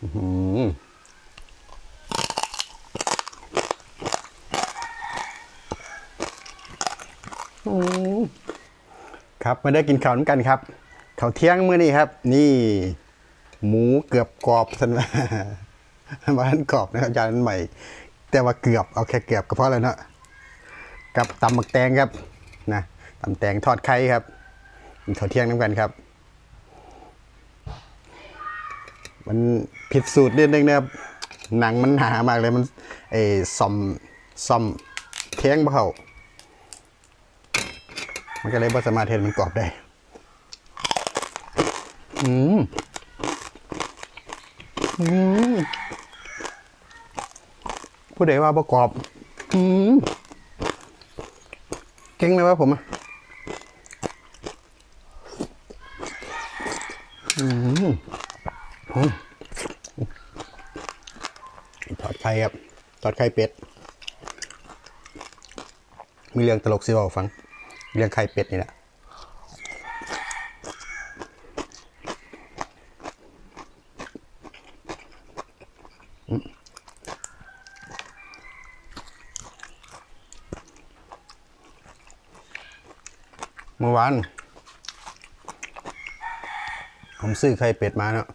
ครับมาได้กินข้าวน้ำกันครับข้าวเที่ยงมื้อนี้ครับ นี่ หมูเกือบกรอบสันว่ามาอันกรอบนะครับจานใหม่ แต่ว่าเกือบเอาแค่เกือบก็พอแล้วเนาะกับตำหมักแตงครับนะตำแตงทอดไข่ครับข้าวเที่ยงน้ำกันครับ มัน ผิดสูตรนิดนึงนะครับหนังมันหนามากเลยมันไอ้ซอมซอมเทียงเข้ามันก็เลยบ่สามารถเห็นมันกรอบได้อืมอืมผู้ใดว่าประกอบอืมเก่งเลยว่าผมอะอืมอืมทอดไข่ครับทอดไข่เป็ด มีเรื่องตลกสิบอกฟัง เรื่องไข่เป็ดนี่แหละเมื่อวานผมซื้อไข่เป็ดมาเนาะ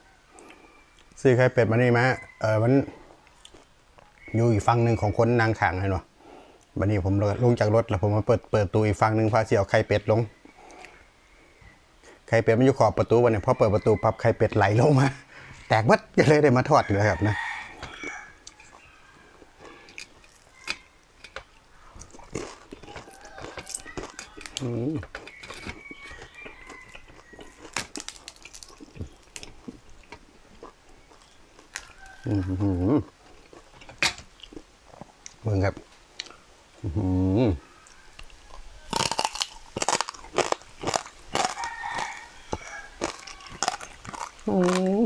ซื้อไข่เป็ดมานี่มาเออมัน อยู่อีกฝั่งหนึ่งของคนนางขางเห็นปะบันนี้ผมลงจากรถแล้วผมมาเปิดเปิดตูอีกฝั่งหนึ่งพาเสียวไข่เป็ดลง ไข่เป็ดมันอยู่ขอบประตูวันนี้พอเปิดประตูพับไข่เป็ดไหลลงมา แตกวัดก็เลยได้มาทอดอยู่แล้วครับนะอือหืม เบิ่งครับอื้อหืออืม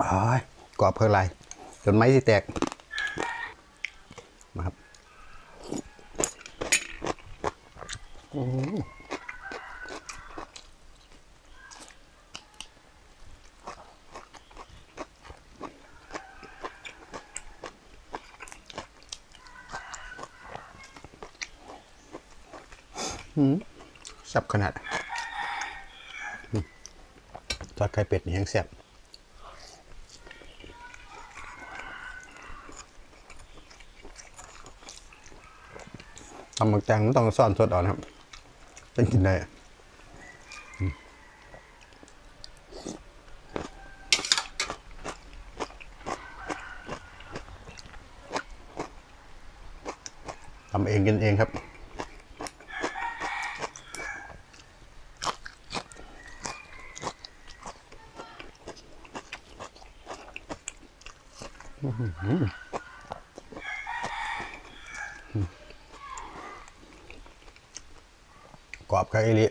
อ้ยกรอบเพื่ออะไรจนไม้สิแตกมาครับ อือ สับขนาดทอดไข่เป็ดนี่ยังแซ่บทำหมักแตงไมันต้องซ่อนสดอ่อนครับจะกินได้ทำเองกินเองครับ กรอบครับเอลิ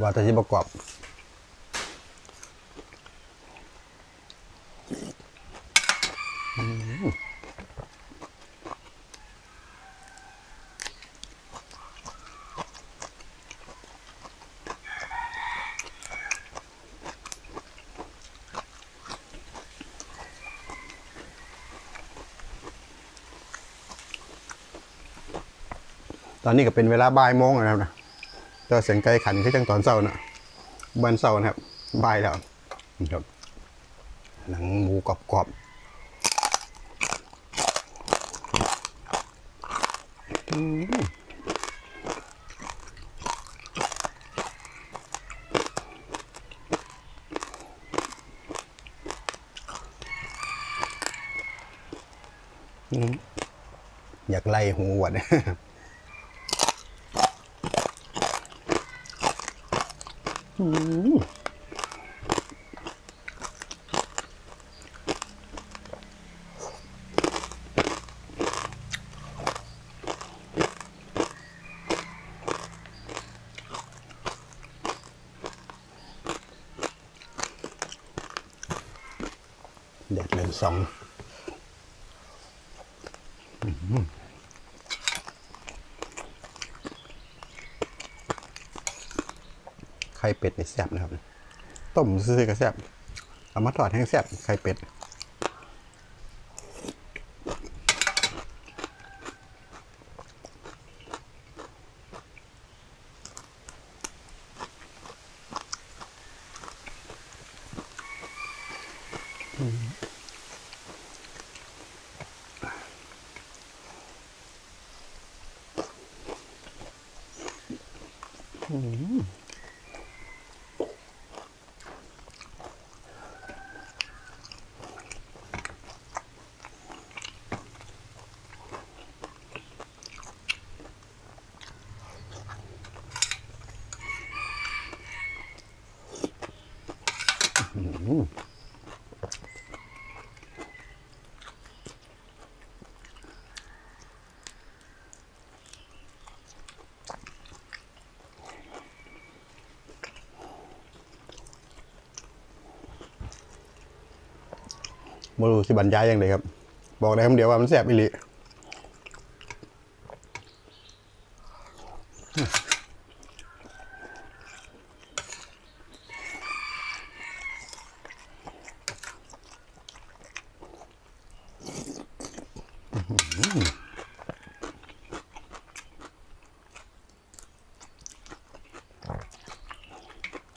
ว่าแต่ที่ประกอบ ตอนนี้ก็เป็นเวลาบ่ายโมงแล้วนะครับนะตัวเสียงไก่ขันที่จังตอนเช้านะบันเช้านะครับบ่ายแล้วครับหนังหมูกรอบๆอืมอืม อยากไล่หูวัดอืม แดดเริ่มสองไข่เป็ดนี่แซ่บนะครับ ต้มซื้อๆก็แซ่บเอามาทอดแห้งแซ่บไข่เป็ด Mm-hmm. บรู้สิบรรยายยังไงครับ บอกได้คำเดียวว่ามันแซ่บอีหลี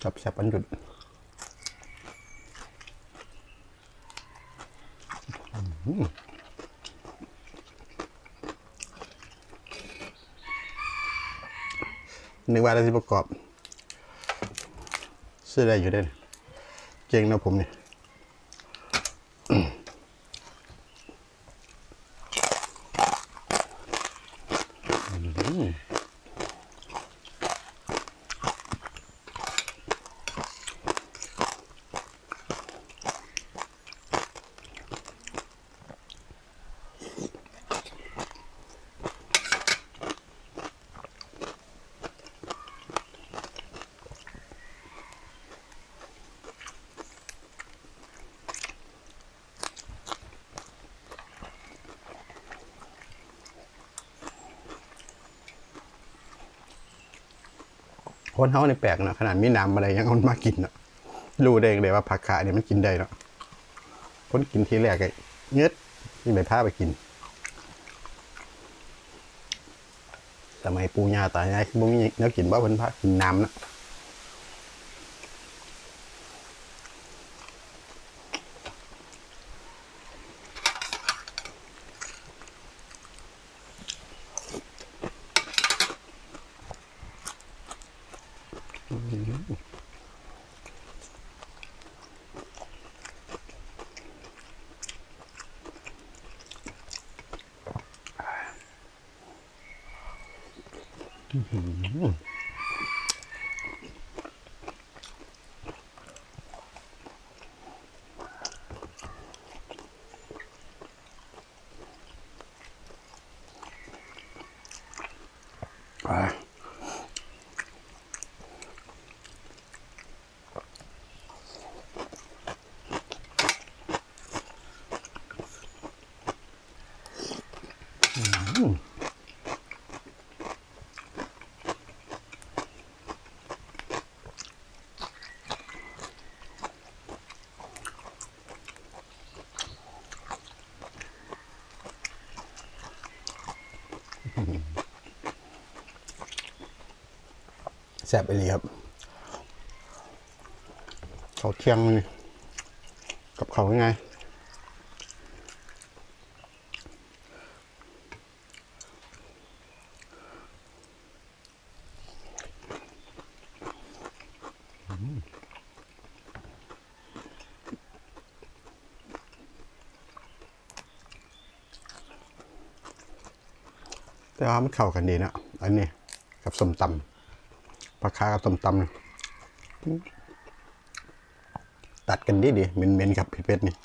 จับแซ่บอันหยุด นึกว่าได้ที่ประกอบ ซื้อได้อยู่ได้เนี่ยเก่งนะผมเนี่ย คนเฮาในแปลกเนาะขนาดมีน้ำอะไรยังเอามันมากินเนาะรู้ได้เลยว่าผักขาเนี่ยมันกินได้เนาะคนกินทีแรกไอ้เงื้อนี่ไปพาไปกินสมัยปูย่าตายายบุ้งเนื้อกินว่าเพิ่นพากินน้ำเนาะ อ่า แซ่บไปเลยครับเขาเที่ยงกับเขายังไงแต่ว่ามันเข้ากันดีนะอันนี้กับส้มตำ ปลาคากับส้มตำตัดกันดีดีเหม็นเหม็นกับเผ็ดนี่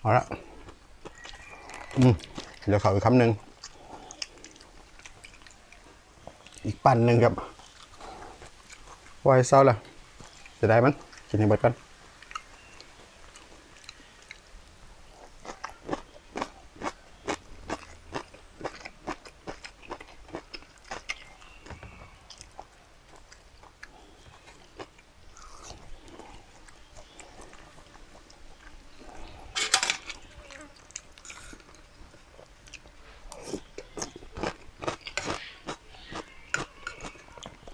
เอาละอืมเดี๋ยวขออีกคำหนึ่ง ปั่นหนึ่งครับไว้เศร้าละจะได้มันกินให้เบิดกัน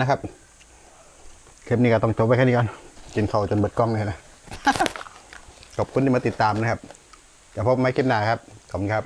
นะครับคลิปนี้ก็ต้องจบไว้แค่นี้ก่อนกินข้าวจนเบิดกล้องเลยนะ ขอบคุณที่มาติดตามนะครับเดี๋ยวพบกันใหม่คลิปหน้าครับ ขอบคุณครับ